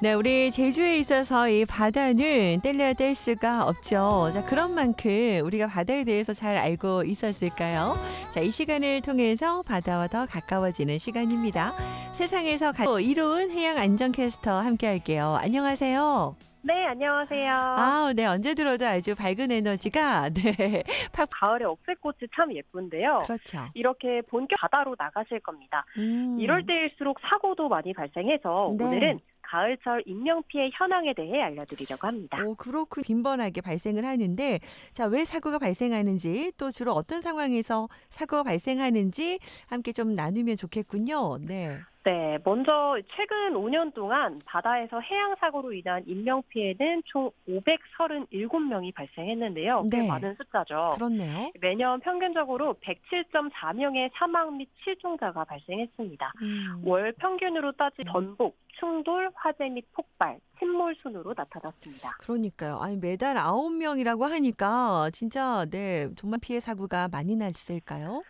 네, 우리 제주에 있어서 이 바다는 뗄래야 뗄 수가 없죠. 자, 그런 만큼 우리가 바다에 대해서 잘 알고 있었을까요? 자, 이 시간을 통해서 바다와 더 가까워지는 시간입니다. 세상에서 가장 이로운 해양 안전 캐스터 함께 할게요. 안녕하세요. 네, 안녕하세요. 아, 네, 언제 들어도 아주 밝은 에너지가 네. 팍 가을에 억새꽃이 참 예쁜데요. 그렇죠. 이렇게 본격 바다로 나가실 겁니다. 음. 이럴 때일수록 사고도 많이 발생해서 네. 오늘은 가을철 인명피해 현황에 대해 알려드리려고 합니다. 오, 그렇고 빈번하게 발생을 하는데 자, 왜 사고가 발생하는지 또 주로 어떤 상황에서 사고가 발생하는지 함께 좀 나누면 좋겠군요. 네. 네, 먼저 최근 5년 동안 바다에서 해양 사고로 인한 인명 피해는 총 537명이 발생했는데요. 꽤 네. 많은 숫자죠. 그렇네요. 매년 평균적으로 107.4명의 사망 및 실종자가 발생했습니다. 음. 월 평균으로 따지 전복, 충돌, 화재 및 폭발, 침몰 순으로 나타났습니다. 그러니까요. 아니 매달 아홉 명이라고 하니까 진짜 네, 정말 피해 사고가 많이 났을까요?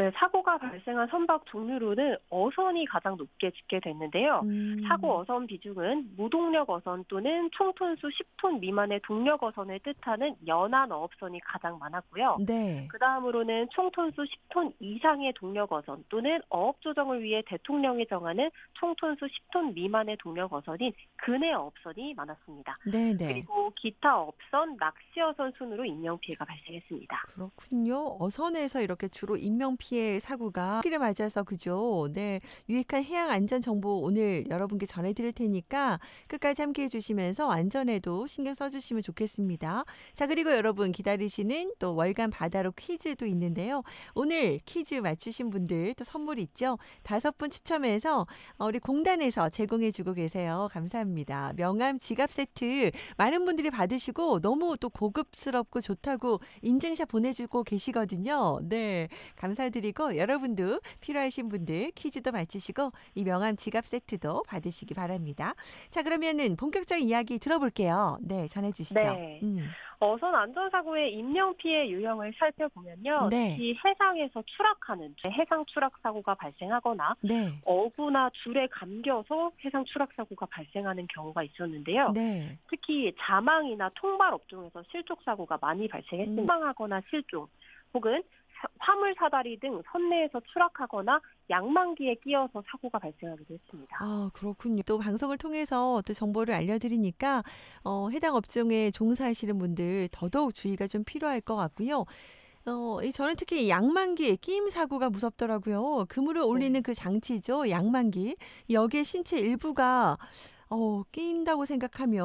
네, 사고가 발생한 선박 종류로는 어선이 가장 높게 집계됐는데요. 음. 사고 어선 비중은 무동력 어선 또는 총톤수 10톤 미만의 동력 어선을 뜻하는 연안 어업선이 가장 많았고요. 네. 그 다음으로는 총톤수 10톤 이상의 동력 어선 또는 어업 조정을 위해 대통령이 정하는 총톤수 10톤 미만의 동력 어선인 근해 어업선이 많았습니다. 네, 네. 그리고 기타 어업선, 낚시 어선 순으로 인명 피해가 발생했습니다. 그렇군요. 어선에서 이렇게 주로 인명 피해 사고가 기를 맞아서 그죠. 네. 유익한 해양 안전 정보 오늘 여러분께 전해 드릴 테니까 끝까지 함께 해 주시면서 안전에도 신경 써 주시면 좋겠습니다. 자, 그리고 여러분 기다리시는 또 월간 바다로 퀴즈도 있는데요. 오늘 퀴즈 맞추신 분들 또 선물 있죠. 다섯 분 추첨해서 어, 우리 공단에서 제공해 주고 계세요. 감사합니다. 명함 지갑 세트 많은 분들이 받으시고 너무 또 고급스럽고 좋다고 인증샷 보내주고 계시거든요. 네. 감사 드리고 여러분도 필요하신 분들 퀴즈도 맞히시고 이 명함 지갑 세트도 받으시기 바랍니다. 자, 그러면은 본격적인 이야기 들어볼게요. 네, 전해주시죠. 네. 음. 어선 안전사고의 인명 피해 유형을 살펴보면요. 네. 특히 해상에서 추락하는 해상 추락 사고가 발생하거나 네. 어구나 줄에 감겨서 해상 추락 사고가 발생하는 경우가 있었는데요. 네. 특히 자망이나 통발 업종에서 실족 사고가 많이 발생했습니다. 음. 사망하거나 실종 혹은 사- 화물 사다리 등 선내에서 추락하거나 양만기에 끼어서 사고가 발생하기도 했습니다. 아, 그렇군요. 또 방송을 통해서 또 정보를 알려드리니까 어, 해당 업종에 종사하시는 분들 더더욱 주의가 좀 필요할 것 같고요. 어, 이 저는 특히 양만기 끼임 사고가 무섭더라고요. 그물을 올리는 그 장치죠, 양만기. 여기에 신체 일부가 어, 끼인다고 생각하면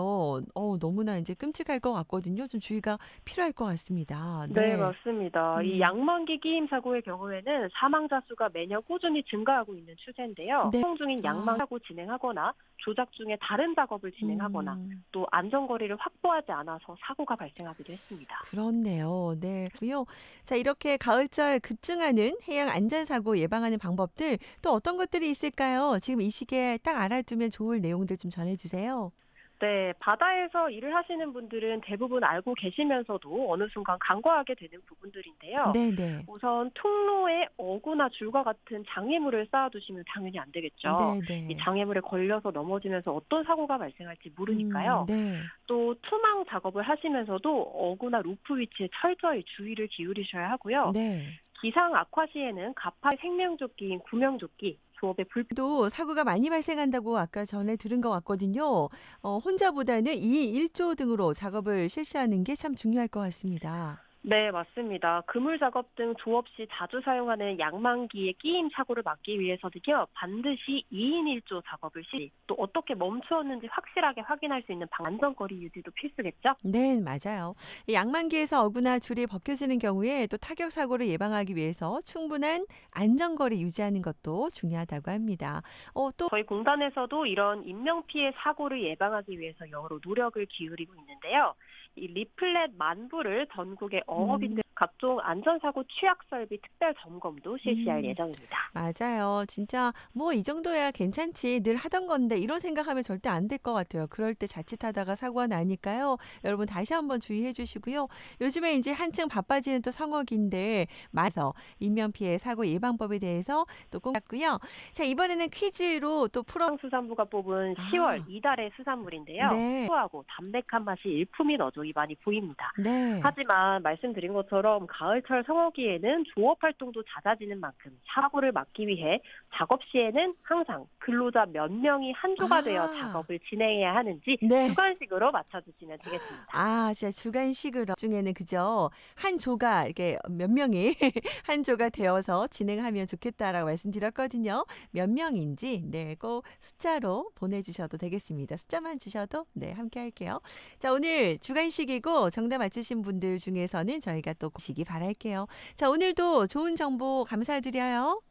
어, 너무나 이제 끔찍할 것 같거든요. 좀 주의가 필요할 것 같습니다. 네, 맞습니다. 음. 이 양만기 끼임 사고의 경우에는 사망자 수가 매년 꾸준히 증가하고 있는 추세인데요. 네. 사용 중인 양망 사고 진행하거나 조작 중에 다른 작업을 진행하거나 음. 또 안전거리를 확보하지 않아서 사고가 발생하기도 했습니다. 그렇네요. 네. 고요. 자, 이렇게 가을철 급증하는 해양 안전사고 예방하는 방법들 또 어떤 것들이 있을까요? 지금 이 시기에 딱 알아두면 좋을 내용들 좀 전해주세요. 네, 바다에서 일을 하시는 분들은 대부분 알고 계시면서도 어느 순간 간과하게 되는 부분들인데요. 네네. 우선 통로에 어구나 줄과 같은 장애물을 쌓아두시면 당연히 안 되겠죠. 네네. 이 장애물에 걸려서 넘어지면서 어떤 사고가 발생할지 모르니까요. 음, 네. 또 투망 작업을 하시면서도 어구나 루프 위치에 철저히 주의를 기울이셔야 하고요. 네. 기상 악화 시에는 가파 생명조끼인 구명조끼, 조업의 불또 사고가 많이 발생한다고 아까 전에 들은 것 같거든요. 어, 혼자보다는 2, 1조 등으로 작업을 실시하는 게 참 중요할 것 같습니다. 네, 맞습니다. 그물 작업 등 조업 시 자주 사용하는 양만기의 끼임 사고를 막기 위해서는요, 반드시 2인 1조 작업을 시, 또 어떻게 멈추었는지 확실하게 확인할 수 있는 방- 안전거리 유지도 필수겠죠? 네, 맞아요. 이 양만기에서 어구나 줄이 벗겨지는 경우에 또 타격 사고를 예방하기 위해서 충분한 안전거리 유지하는 것도 중요하다고 합니다. 어, 또 저희 공단에서도 이런 인명피해 사고를 예방하기 위해서 여러 노력을 기울이고 있는데요. 이 리플렛 만부를 전국의 어업인들 각종 안전사고 취약 설비 특별 점검도 실시할 음. 예정입니다. 맞아요. 진짜 뭐 이 정도야 괜찮지. 늘 하던 건데 이런 생각하면 절대 안 될 것 같아요. 그럴 때 자칫하다가 사고가 나니까요. 여러분 다시 한번 주의해 주시고요. 요즘에 이제 한층 바빠지는 또 성업인데 마서 인명 피해 사고 예방법에 대해서 또꼭 봤고요. 자, 이번에는 퀴즈로 또 풀어 수산부가 뽑은 아. 10월 이달의 수산물인데요. 네. 소하고 담백한 맛이 일품인 어종이 많이 보입니다. 네. 하지만 말씀드린 것처럼 가을철 성어기에는 조업 활동도 잦아지는 만큼 사고를 막기 위해 작업 시에는 항상 근로자 몇 명이 한 조가 아. 되어 작업을 진행해야 하는지 네. 주관식으로 맞춰주시면 되겠습니다. 아, 진짜 주간식으로 중에는 그죠. 한 조가 이렇게 몇 명이 한 조가 되어서 진행하면 좋겠다라고 말씀드렸거든요. 몇 명인지 네, 꼭 숫자로 보내주셔도 되겠습니다. 숫자만 주셔도 네, 함께 할게요. 자, 오늘 주간식이고 정답 맞추신 분들 중에서는 저희가 또 보시기 바랄게요. 자, 오늘도 좋은 정보 감사드려요.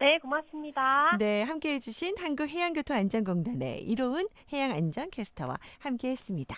네, 고맙습니다. 네, 함께 해 주신 한국해양교통안전공단의 이로운 해양안전캐스터와 함께 했습니다.